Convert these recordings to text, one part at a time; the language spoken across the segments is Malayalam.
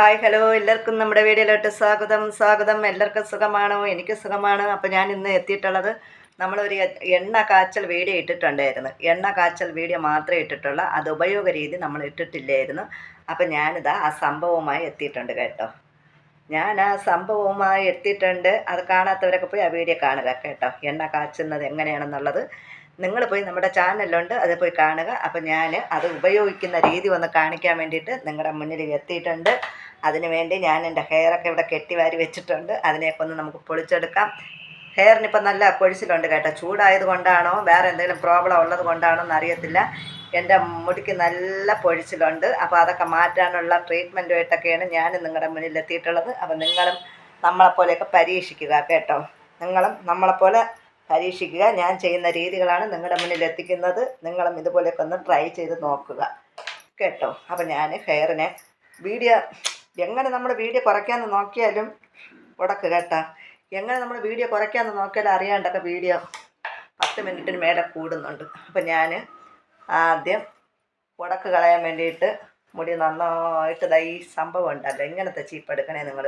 Hi hello. എല്ലാവർക്കും നമ്മുടെ വീഡിയോയിലോട്ട് സ്വാഗതം. സ്വാഗതം. എല്ലാവർക്കും സുഖമാണോ? എനിക്ക് സുഖമാണ്. അപ്പോൾ ഞാൻ ഇന്ന് എത്തിയിട്ടുള്ളത് നമ്മളൊരു എണ്ണ കാച്ചൽ വീഡിയോ ഇട്ടിട്ടുണ്ടായിരുന്നു. എണ്ണ കാച്ചൽ വീഡിയോ മാത്രമേ ഇട്ടിട്ടുള്ളൂ. അത് ഉപയോഗ രീതി നമ്മൾ ഇട്ടിട്ടില്ലായിരുന്നു. അപ്പോൾ ഞാനിതാ ആ സംഭവവുമായി എത്തിയിട്ടുണ്ട് കേട്ടോ. ഞാൻ ആ സംഭവവുമായി എത്തിയിട്ടുണ്ട്. അത് കാണാത്തവരൊക്കെ പോയി ആ വീഡിയോ കാണുക കേട്ടോ. എണ്ണ കാച്ചുന്നത് എങ്ങനെയാണെന്നുള്ളത് നിങ്ങൾ പോയി നമ്മുടെ ചാനലുണ്ട് അത് പോയി കാണുക. അപ്പം ഞാൻ അത് ഉപയോഗിക്കുന്ന രീതി ഒന്ന് കാണിക്കാൻ വേണ്ടിയിട്ട് നിങ്ങളുടെ മുന്നിൽ എത്തിയിട്ടുണ്ട്. അതിന് വേണ്ടി ഞാൻ എന്റെ ഹെയറൊക്കെ ഇവിടെ കെട്ടി വാരി വെച്ചിട്ടുണ്ട്. അതിനെയൊക്കെ ഒന്ന് നമുക്ക് പൊളിച്ചെടുക്കാം. ഹെയറിനിപ്പോൾ നല്ല കൊഴിച്ചിലുണ്ട് കേട്ടോ. ചൂടായത് കൊണ്ടാണോ വേറെ എന്തെങ്കിലും പ്രോബ്ലം ഉള്ളത് കൊണ്ടാണോ എന്ന് അറിയത്തില്ല. എന്റെ മുടിക്ക് നല്ല പൊഴിച്ചിലുണ്ട്. അപ്പോൾ അതൊക്കെ മാറ്റാനുള്ള ട്രീറ്റ്മെന്റുമായിട്ടൊക്കെയാണ് ഞാൻ നിങ്ങളുടെ മുന്നിൽ എത്തിയിട്ടുള്ളത്. അപ്പോൾ നിങ്ങളും നമ്മളെപ്പോലെയൊക്കെ പരീക്ഷിക്കുക കേട്ടോ. നിങ്ങളും നമ്മളെപ്പോലെ പരീക്ഷിക്കുക. ഞാൻ ചെയ്യുന്ന രീതികളാണ് നിങ്ങളുടെ മുന്നിൽ എത്തിക്കുന്നത്. നിങ്ങളും ഇതുപോലെയൊക്കെ ഒന്ന് ട്രൈ ചെയ്ത് നോക്കുക കേട്ടോ. അപ്പോൾ ഞാൻ ഹെയറിനെ വീഡിയോ എങ്ങനെ നമ്മൾ വീഡിയോ കുറയ്ക്കാമെന്ന് നോക്കിയാലും ഉടക്ക് കേട്ടോ. എങ്ങനെ നമ്മൾ വീഡിയോ കുറയ്ക്കാമെന്ന് നോക്കിയാലും അറിയാണ്ടൊക്കെ വീഡിയോ പത്ത് മിനിറ്റിന് മേലെ കൂടുന്നുണ്ട്. അപ്പം ഞാൻ ആദ്യം ഉടക്ക് കളയാൻ വേണ്ടിയിട്ട് മുടി നന്നായിട്ട് ഈ സംഭവം ഉണ്ടല്ലോ. ഇങ്ങനത്തെ ചീപ്പ് എടുക്കണേ നിങ്ങൾ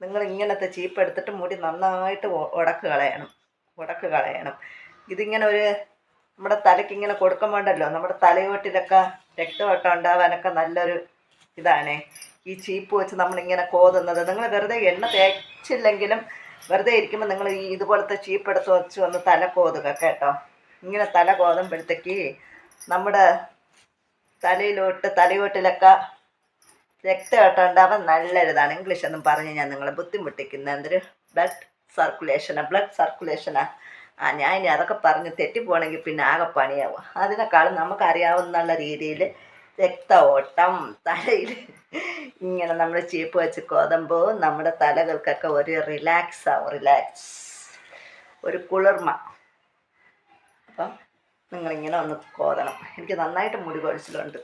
നിങ്ങൾ ഇങ്ങനത്തെ ചീപ്പ് എടുത്തിട്ട് മുടി നന്നായിട്ട് ഉടക്ക് കളയണം. ഉടക്ക് കളയണം. ഇതിങ്ങനെ ഒരു നമ്മുടെ തലയ്ക്ക് ഇങ്ങനെ കൊടുക്കുമ്പോണ്ടല്ലോ നമ്മുടെ തലയോട്ടിലൊക്കെ രക്തവട്ടം ഉണ്ടാവാനൊക്കെ നല്ലൊരു ഇതാണേ. ഈ ചീപ്പ് വെച്ച് നമ്മളിങ്ങനെ കോതുന്നത്. നിങ്ങൾ വെറുതെ എണ്ണ തേച്ചില്ലെങ്കിലും വെറുതെ ഇരിക്കുമ്പോൾ നിങ്ങൾ ഈ ഇതുപോലത്തെ ചീപ്പ് എടുത്ത് വെച്ച് ഒന്ന് തല കോതുക കേട്ടോ. ഇങ്ങനെ തല കോതുമ്പോഴത്തേക്ക് നമ്മുടെ തലയിലോട്ട് തലയോട്ടിലൊക്കെ രക്തയോട്ടം അവ നല്ലൊരിതാണ്. ഇംഗ്ലീഷ് ഒന്നും പറഞ്ഞ് ഞാൻ നിങ്ങളെ ബുദ്ധിമുട്ടിക്കുന്ന. എന്തൊരു ബ്ലഡ് സർക്കുലേഷനാണ് ബ്ലഡ് സർക്കുലേഷനാണ് ആ. ഞാൻ ഇനി അതൊക്കെ പറഞ്ഞ് തെറ്റിപ്പോണെങ്കിൽ പിന്നെ ആകെ പണിയാവും. അതിനേക്കാളും നമുക്കറിയാവുന്ന രീതിയിൽ രക്ത ഓട്ടം തലയിൽ ഇങ്ങനെ നമ്മൾ ചീപ്പ് വെച്ച് കോതുമ്പോൾ നമ്മുടെ തലകൾക്കൊക്കെ ഒരു റിലാക്സ് ആവും റിലാക്സ് ഒരു കുളിർമ. അപ്പം നിങ്ങളിങ്ങനെ ഒന്ന് കോതണം. എനിക്ക് നന്നായിട്ട് മുടി കൊഴിച്ചിലുണ്ട്.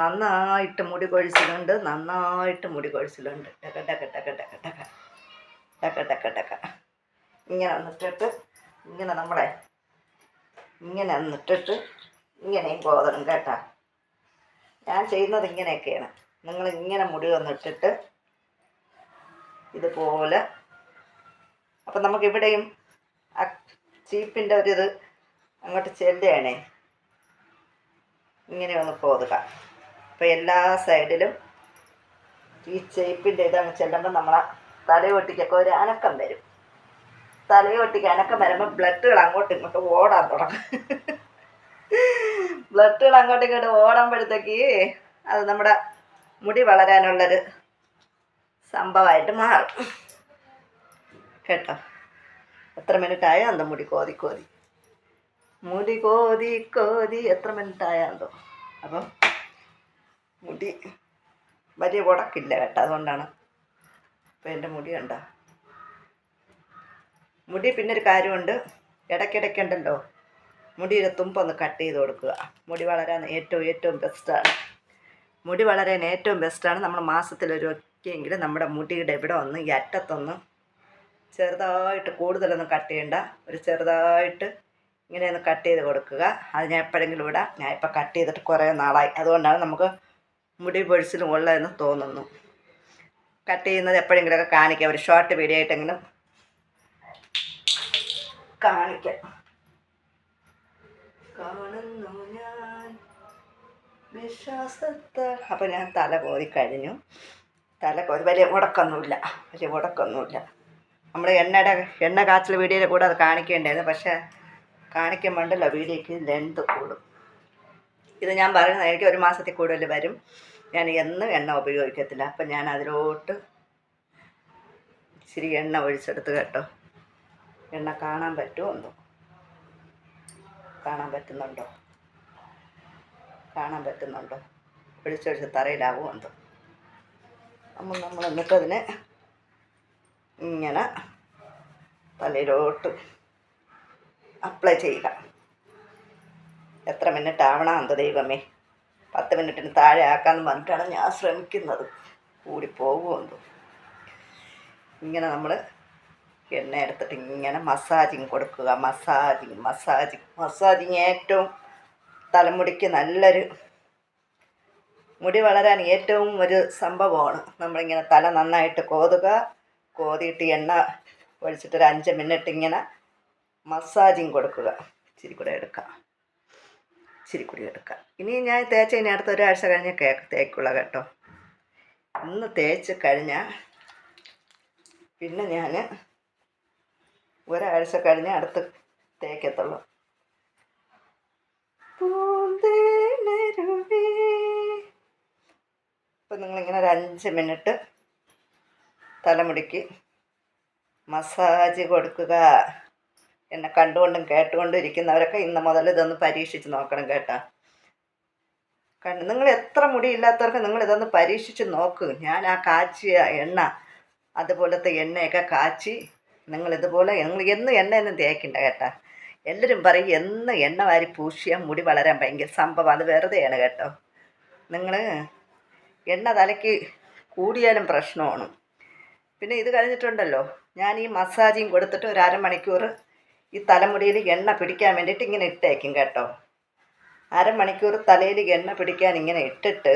നന്നായിട്ട് മുടി കൊഴിച്ചിലുണ്ട് നന്നായിട്ട് മുടി കൊഴിച്ചിലുണ്ട്. ടക്ക ടക്ക ടക്ക ടക്ക ടക്ക ടക്ക ടക്ക ടക്ക ഇങ്ങനെ വന്നിട്ടിട്ട് ഇങ്ങനെ നമ്മളെ ഇങ്ങനെ വന്നിട്ടിട്ട് ഇങ്ങനെയും കോതണം കേട്ടാ. ഞാൻ ചെയ്യുന്നത് ഇങ്ങനെയൊക്കെയാണ്. നിങ്ങൾ ഇങ്ങനെ മുടി വന്നിട്ടിട്ട് ഇതുപോലെ. അപ്പം നമുക്കിവിടെയും ആ ചീപ്പിന്റെ ഒരിത് അങ്ങോട്ട് ചെല്ലുകയാണേ. ഇങ്ങനെ ഒന്ന് കോതുക അപ്പോൾ എല്ലാ സൈഡിലും ഈ ചേപ്പിന്റെ ഇതങ്ങ് ചെല്ലുമ്പോൾ നമ്മളെ തലയൊട്ടിക്കൊക്കെ ഒരു അനക്കം വരും. തലയൊട്ടിക്ക് അനക്കം വരുമ്പോൾ ബ്ലഡുകൾ അങ്ങോട്ടും ഇങ്ങോട്ടും ഓടാൻ തുടങ്ങും. ബ്ലഡുകൾ അങ്ങോട്ടും ഇങ്ങോട്ടും ഓടുമ്പോഴത്തേക്ക് അത് നമ്മുടെ മുടി വളരാനുള്ളൊരു സംഭവമായിട്ട് മാറും. കേട്ടോ? എത്ര മിനിറ്റ് ആയോ അന്തോ മുടി കോതി കോതി. മുടി കോതി കോതി എത്ര മിനിറ്റ് എന്തോ. അപ്പം മുടി വലിയ ഉടക്കില്ല കേട്ടോ അതുകൊണ്ടാണ്. അപ്പം എന്റെ മുടി കണ്ടോ? മുടി പിന്നെ ഒരു കാര്യമുണ്ട് ഇടയ്ക്കിടയ്ക്കുണ്ടല്ലോ മുടിയുടെ തുമ്പൊന്ന് കട്ട് ചെയ്ത് കൊടുക്കുക. മുടി വളരാൻ ഏറ്റവും ഏറ്റവും ബെസ്റ്റാണ് മുടി വളരാൻ ഏറ്റവും ബെസ്റ്റാണ് നമ്മൾ മാസത്തിലൊരു ഒക്കെയെങ്കിലും നമ്മുടെ മുടിയുടെ ഇവിടെ ഒന്ന് ഈ അറ്റത്തൊന്ന് ചെറുതായിട്ട് കൂടുതലൊന്നും കട്ട് ചെയ്യണ്ട. ഒരു ചെറുതായിട്ട് ഇങ്ങനെ ഒന്ന് കട്ട് ചെയ്ത് കൊടുക്കുക. അത് ഞാൻ എപ്പോഴെങ്കിലും ഇടാം. ഞാൻ ഇപ്പം കട്ട് ചെയ്തിട്ട് കുറേ നാളായി. അതുകൊണ്ടാണ് നമുക്ക് മുടി പൊഴിച്ചിലും ഉള്ളതെന്ന് തോന്നുന്നു. കട്ട് ചെയ്യുന്നത് എപ്പോഴെങ്കിലുമൊക്കെ കാണിക്കാം. ഒരു ഷോർട്ട് വീഡിയോ ആയിട്ടെങ്കിലും കാണിക്കാം. കാണുന്നു ഞാൻ. വിശ്വാസത്താൽ അപ്പം ഞാൻ തല കോരി കഴിഞ്ഞു. തല കോരി. വലിയ മുടക്കൊന്നുമില്ല. വലിയ മുടക്കൊന്നുമില്ല. നമ്മൾ എണ്ണയുടെ എണ്ണ കാച്ചൽ വീഡിയോയിൽ കൂടെ അത് കാണിക്കേണ്ടായിരുന്നു. പക്ഷേ കാണിക്കുമ്പോണ്ടല്ലോ വീഡിയോയ്ക്ക് ലെങ്ത് കൂടും. ഇത് ഞാൻ പറയുന്നത് എനിക്ക് ഒരു മാസത്തിൽ കൂടുതൽ വരും. ഞാൻ എന്നും എണ്ണ ഉപയോഗിക്കത്തില്ല. അപ്പം ഞാൻ അതിലോട്ട് ഇച്ചിരി എണ്ണ ഒഴിച്ചെടുത്ത് കേട്ടോ. എണ്ണ കാണാൻ പറ്റുമോ എന്തോ? കാണാൻ പറ്റുന്നുണ്ടോ? കാണാൻ പറ്റുന്നുണ്ടോ? ഒഴിച്ചൊഴിച്ച് തറയിലാവും എന്തോ. അപ്പം നമ്മൾ എന്നിട്ടതിനെ ഇങ്ങനെ തലയിലോട്ട് അപ്ലൈ ചെയ്യുക. എത്ര മിനിറ്റ് ആവണം എന്ത് ദൈവമേ? പത്ത് മിനിറ്റിന് താഴെ ആക്കാമെന്ന് പറഞ്ഞിട്ടാണ് ഞാൻ ശ്രമിക്കുന്നത്. കൂടി പോകുമെന്തോ ഇങ്ങനെ നമ്മൾ എണ്ണ എടുത്തിട്ട് ഇങ്ങനെ മസാജിങ് കൊടുക്കുക. മസാജിങ് മസാജിങ് മസാജിങ് ഏറ്റവും തലമുടിക്ക് നല്ലൊരു മുടി വളരാൻ ഏറ്റവും ഒരു സംഭവമാണ്. നമ്മളിങ്ങനെ തല നന്നായിട്ട് കോതുക കോതിയിട്ട് എണ്ണ ഒഴിച്ചിട്ട് ഒരു അഞ്ച് മിനിറ്റ് ഇങ്ങനെ മസാജിങ് കൊടുക്കുക. ഇച്ചിരി കൂടെ എടുക്കാം. ഇച്ചിരി കൂടി എടുക്കാം. ഇനി ഞാൻ തേച്ച് ഇനി അടുത്ത ഒരാഴ്ച കഴിഞ്ഞ് കേക്ക് തേക്കുള്ള കേട്ടോ. ഇന്ന് തേച്ച് കഴിഞ്ഞാൽ പിന്നെ ഞാൻ ഒരാഴ്ച കഴിഞ്ഞ് അടുത്ത് തേക്കത്തുള്ളൂ. ഇപ്പം നിങ്ങളിങ്ങനെ ഒരു അഞ്ച് മിനിറ്റ് തലമുടിക്ക് മസാജ് കൊടുക്കുക. എന്നെ കണ്ടുകൊണ്ടും കേട്ടുകൊണ്ടും ഇരിക്കുന്നവരൊക്കെ ഇന്ന് മുതൽ ഇതൊന്ന് പരീക്ഷിച്ച് നോക്കണം കേട്ടോ. കണ്ട് നിങ്ങൾ എത്ര മുടിയില്ലാത്തവർക്ക് നിങ്ങൾ ഇതൊന്ന് പരീക്ഷിച്ച് നോക്ക്. ഞാൻ ആ കാച്ചിയ എണ്ണ അതുപോലത്തെ എണ്ണയൊക്കെ കാച്ചി നിങ്ങൾ ഇതുപോലെ നിങ്ങൾ എന്നും എണ്ണ എന്നും തേക്കണ്ട കേട്ടോ. എല്ലാവരും പറയും എന്ന് എണ്ണ വാരി പൂശിയാൽ മുടി വളരാൻ ഭയങ്കര സംഭവം. അത് വെറുതെയാണ് കേട്ടോ. നിങ്ങൾ എണ്ണ തലയ്ക്ക് കൂടിയാലും പ്രശ്നമാണ്. പിന്നെ ഇത് കഴിഞ്ഞിട്ടുണ്ടല്ലോ. ഞാൻ ഈ മസാജിങ് കൊടുത്തിട്ട് ഒരു അരമണിക്കൂർ ഈ തലമുടിയിൽ എണ്ണ പിടിക്കാൻ വേണ്ടിയിട്ട് ഇങ്ങനെ ഇട്ടേക്കും കേട്ടോ. അരമണിക്കൂർ തലയിൽ എണ്ണ പിടിക്കാൻ ഇങ്ങനെ ഇട്ടിട്ട്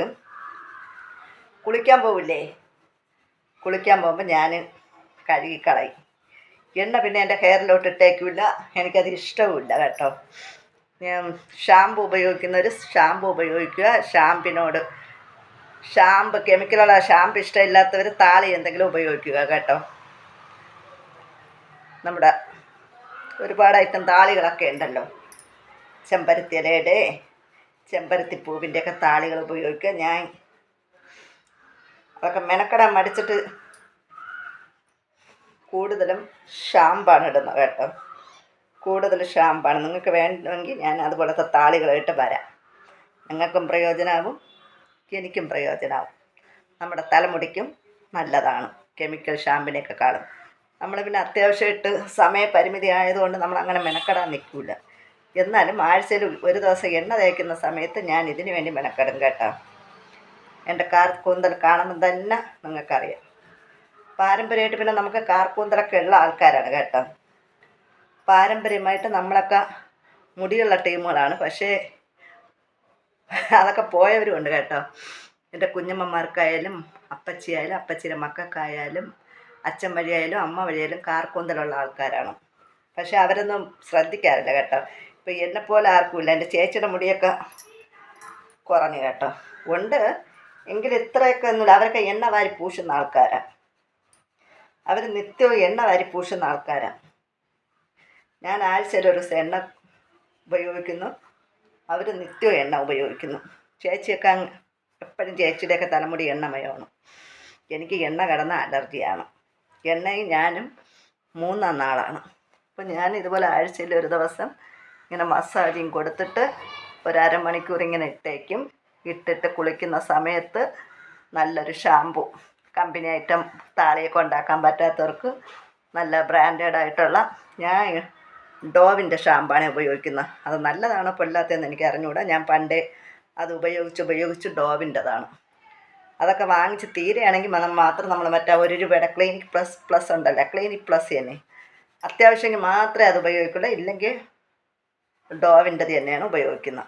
കുളിക്കാൻ പോവില്ലേ? കുളിക്കാൻ പോകുമ്പോൾ ഞാൻ കഴുകിക്കളയും എണ്ണ പിന്നെ എന്റെ ഹെയറിലോട്ട് ഇട്ടേക്കില്ല എനിക്കത് ഇഷ്ടവുമില്ല കേട്ടോ. ഞാൻ ഷാമ്പു ഉപയോഗിക്കുന്നവർ ഷാമ്പു ഉപയോഗിക്കുക. ഷാമ്പിനോട് ഷാമ്പ് കെമിക്കലുള്ള ഷാമ്പ് ഇഷ്ടമില്ലാത്തവർ താളി എന്തെങ്കിലും ഉപയോഗിക്കുക കേട്ടോ. നമ്മുടെ ഒരുപാട് ഐറ്റം താളികളൊക്കെ ഉണ്ടല്ലോ. ചെമ്പരത്തി ഇലയുടെ ചെമ്പരത്തി പൂവിന്റെയൊക്കെ താളികൾ ഉപയോഗിക്കുക. ഞാൻ അതൊക്കെ മെനക്കെടാൻ മടിച്ചിട്ട് കൂടുതലും ഷാമ്പാണ് ഇടുന്നത് കേട്ടോ. കൂടുതൽ ഷാമ്പാണ്. നിങ്ങൾക്ക് വേണമെങ്കിൽ ഞാൻ അതുപോലത്തെ താളികളായിട്ട് വരാം. നിങ്ങൾക്കും പ്രയോജനമാകും എനിക്കും പ്രയോജനമാകും നമ്മുടെ തലമുടിക്കും നല്ലതാണ് കെമിക്കൽ ഷാമ്പിനെയൊക്കെ കാണും നമ്മൾ പിന്നെ അത്യാവശ്യമായിട്ട് സമയപരിമിതി ആയതുകൊണ്ട് നമ്മൾ അങ്ങനെ മെനക്കെടാൻ നിൽക്കില്ല എന്നാലും ആഴ്ചയിൽ ഒരു ദിവസം എണ്ണ തേക്കുന്ന സമയത്ത് ഞാൻ ഇതിനു വേണ്ടി മെനക്കെടും കേട്ടോ. എന്റെ കാർ കൂന്തൽ കാണുമ്പോൾ തന്നെ നിങ്ങൾക്കറിയാം. പാരമ്പര്യമായിട്ട് പിന്നെ നമുക്ക് കാർക്കൂന്തലൊക്കെ ഉള്ള ആൾക്കാരാണ് കേട്ടോ. പാരമ്പര്യമായിട്ട് നമ്മളൊക്കെ മുടിയുള്ള ടീമുകളാണ്. പക്ഷേ അതൊക്കെ പോയവരുമുണ്ട് കേട്ടോ. എന്റെ കുഞ്ഞമ്മമാർക്കായാലും അപ്പച്ചിയായാലും അപ്പച്ചിയുടെ മക്കൾക്കായാലും അച്ഛൻ വഴിയായാലും അമ്മ വഴിയായാലും കാർക്കൂന്തലുള്ള ആൾക്കാരാണ്. പക്ഷേ അവരൊന്നും ശ്രദ്ധിക്കാറില്ല കേട്ടോ. ഇപ്പം എന്നെപ്പോലെ ആർക്കുമില്ല. എന്റെ ചേച്ചിയുടെ മുടിയൊക്കെ കുറഞ്ഞു കേട്ടോ. ഉണ്ട്. എങ്കിലും ഇത്രയൊക്കെ ഒന്നുമില്ല. അവരൊക്കെ എണ്ണ വാരി പൂശുന്ന ആൾക്കാരാണ് അവർ നിത്യവും എണ്ണ വാരി പൂശുന്ന ആൾക്കാരാണ് ഞാൻ ആഴ്ചയിൽ ഒരു ദിവസം എണ്ണ ഉപയോഗിക്കുന്നു. അവർ നിത്യവും എണ്ണ ഉപയോഗിക്കുന്നു. ചേച്ചിയൊക്കെ എപ്പോഴും ചേച്ചിയുടെയൊക്കെ തലമുടി എണ്ണമയമാണ്. എനിക്ക് എണ്ണ കിടന്ന അലർജിയാണ്. എണ്ണയും ഞാനും മൂന്നാം നാളാണ്. അപ്പം ഞാൻ ഇതുപോലെ ആഴ്ചയിൽ ഒരു ദിവസം ഇങ്ങനെ മസാജിങ് കൊടുത്തിട്ട് ഒരമണിക്കൂർ ഇങ്ങനെ ഇട്ടേക്കും. ഇട്ടിട്ട് കുളിക്കുന്ന സമയത്ത് നല്ലൊരു ഷാമ്പു കമ്പനി ഐറ്റം താളിയൊക്കെ ഉണ്ടാക്കാൻ പറ്റാത്തവർക്ക് നല്ല ബ്രാൻഡഡ് ആയിട്ടുള്ള ഞാൻ ഡോവിന്റെ ഷാമ്പാണ് ഉപയോഗിക്കുന്നത്. അത് നല്ലതാണോ പൊല്ലാത്തതെന്ന് എനിക്ക് അറിഞ്ഞുകൂടാ. ഞാൻ പണ്ടേ അത് ഉപയോഗിച്ച് ഉപയോഗിച്ച് ഡോവിന്റെതാണ്. അതൊക്കെ വാങ്ങിച്ച് തീരെയാണെങ്കിൽ മതം മാത്രം നമ്മൾ മറ്റേ ഒരു രൂപയുടെ ക്ലിനിക് പ്ലസ് പ്ലസ് ഉണ്ടല്ലോ ക്ലിനിക് പ്ലസ് തന്നെ. അത്യാവശ്യമെങ്കിൽ മാത്രമേ അത് ഉപയോഗിക്കുള്ളൂ. ഇല്ലെങ്കിൽ ഡോവിന്റെത് തന്നെയാണ് ഉപയോഗിക്കുന്നത്.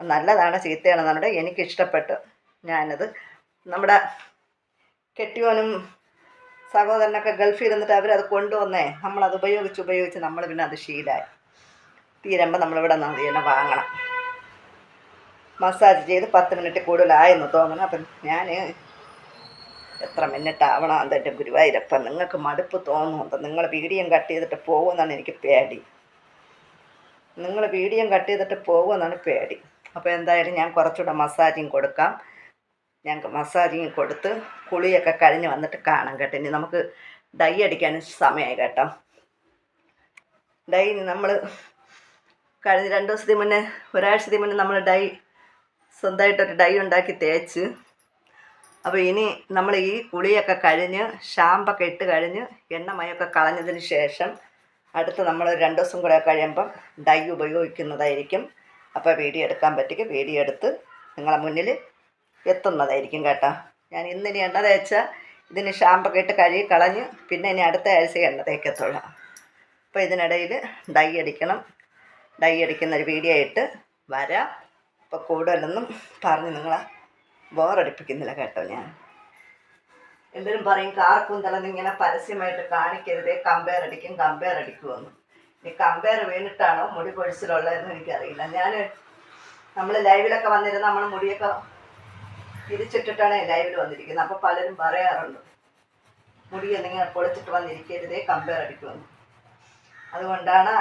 നല്ലതാണ് ചീത്തയാണെന്നുണ്ടെങ്കിൽ എനിക്കിഷ്ടപ്പെട്ട് ഞാനത് നമ്മുടെ കെട്ടിയോനും സഹോദരനൊക്കെ ഗൾഫിൽ ഇരുന്നിട്ട് അവരത് കൊണ്ടുവന്നേ. നമ്മളത് ഉപയോഗിച്ച് ഉപയോഗിച്ച് നമ്മൾ പിന്നെ അത് ശീലായി. തീരുമ്പോൾ നമ്മളിവിടെ നിന്ന് തന്നെ വാങ്ങണം. മസാജ് ചെയ്ത് പത്ത് മിനിറ്റ് കൂടുതലായെന്ന് തോന്നണം. അപ്പം ഞാൻ എത്ര മിനിറ്റ് ആവണം അതെന്റെ ഗുരുവായൂരപ്പം നിങ്ങൾക്ക് മടുപ്പ് തോന്നുന്നുണ്ട്. നിങ്ങൾ വീഡിയോ കട്ട് ചെയ്തിട്ട് പോകുമെന്നാണ് എനിക്ക് പേടി. നിങ്ങൾ വീഡിയോ കട്ട് ചെയ്തിട്ട് പോകുമെന്നാണ് പേടി. അപ്പോൾ എന്തായാലും ഞാൻ കുറച്ചുകൂടെ മസാജിങ് കൊടുക്കാം. ഞങ്ങൾക്ക് മസാജിങ് കൊടുത്ത് കുളിയൊക്കെ കഴിഞ്ഞ് വന്നിട്ട് കാണാം കേട്ടോ. ഇനി നമുക്ക് ഡൈ അടിക്കാൻ സമയമായി കേട്ടോ. ഡൈ നമ്മൾ കഴിഞ്ഞ രണ്ട് ദിവസത്തിന് മുന്നേ ഒരാഴ്ചത്തിന് മുന്നേ നമ്മൾ ഡൈ സ്വന്തമായിട്ടൊരു ഡൈ ഉണ്ടാക്കി തേച്ച്. അപ്പോൾ ഇനി നമ്മൾ ഈ കുളിയൊക്കെ കഴിഞ്ഞ് ഷാമ്പൊക്കെ ഇട്ട് കഴിഞ്ഞ് എണ്ണമയൊക്കെ കളഞ്ഞതിന് ശേഷം അടുത്ത് നമ്മൾ രണ്ട് ദിവസം കൂടെ കഴിയുമ്പം ഡൈ ഉപയോഗിക്കുന്നതായിരിക്കും. അപ്പോൾ വീഡിയോ എടുക്കാൻ പറ്റിക്ക് വീഡിയോ എടുത്ത് നിങ്ങളെ മുന്നിൽ എത്തുന്നതായിരിക്കും കേട്ടോ. ഞാൻ ഇന്നിനി എണ്ണ തേച്ചാൽ ഇതിന് ഷാമ്പൊക്കെ ഇട്ട് കഴുകി കളഞ്ഞ് പിന്നെ ഇനി അടുത്ത ആഴ്ച എണ്ണ തേക്കത്തുള്ളൂ അപ്പോൾ ഇതിനിടയിൽ ഡൈ അടിക്കണം. ഡൈ അടിക്കുന്ന ഒരു വീഡിയോ ആയിട്ട് വരാം. അപ്പോൾ കൂടുതലൊന്നും പറഞ്ഞ് നിങ്ങളെ ബോറടിപ്പിക്കുന്നില്ല കേട്ടോ ഞാൻ. എല്ലാവരും പറയും കാർക്കൂന്തലെന്ന് ഇങ്ങനെ പരസ്യമായിട്ട് കാണിക്കരുതേ കമ്പയർ അടിക്കും കമ്പയർ അടിക്കുമെന്ന്. ഇനി കമ്പയർ വീണിട്ടാണോ മുടി പൊഴിച്ചിലുള്ളതെന്ന് എനിക്കറിയില്ല. ഞാൻ നമ്മൾ ലൈവിലൊക്കെ വന്നിരുന്ന നമ്മൾ മുടിയൊക്കെ തിരിച്ചിട്ടിട്ടാണ് ലൈവിൽ വന്നിരിക്കുന്നത്. അപ്പോൾ പലരും പറയാറുണ്ട്. മുടി എന്തെങ്കിലും പൊളിച്ചിട്ട് വന്നിരിക്കരുതേ കമ്പയർ അടിക്കുമെന്ന്. അതുകൊണ്ടാണ്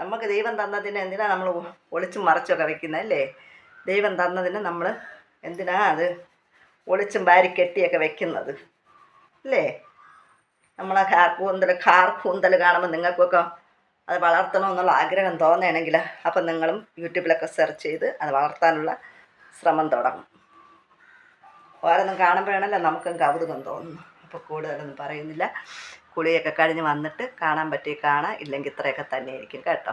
നമുക്ക് ദൈവം തന്നതിന് എന്തിനാ നമ്മൾ ഒളിച്ച് മറച്ചൊക്കെ വെക്കുന്നത് അല്ലേ? ദൈവം തന്നതിന് നമ്മൾ എന്തിനാ അത് ഒളിച്ചും വാരി കെട്ടിയൊക്കെ വെക്കുന്നത് അല്ലേ? നമ്മളെ ഹാർ കൂന്തൽ കാർ കൂന്തൽ കാണുമ്പോൾ നിങ്ങൾക്കൊക്കെ അത് വളർത്തണമെന്നുള്ള ആഗ്രഹം തോന്നുകയാണെങ്കിൽ അപ്പം നിങ്ങളും യൂട്യൂബിലൊക്കെ സെർച്ച് ചെയ്ത് അത് വളർത്താനുള്ള ശ്രമം തുടങ്ങും. ഓരോന്നും കാണുമ്പോഴാണല്ലോ നമുക്കും കൗതുകം തോന്നുന്നു അപ്പോൾ കൂടുതലൊന്നും പറയുന്നില്ല. കുളിയൊക്കെ കഴിഞ്ഞ് വന്നിട്ട് കാണാൻ പറ്റി കാണാം. ഇല്ലെങ്കിൽ ഇത്രയൊക്കെ തന്നെ ഇരിക്കും കേട്ടോ.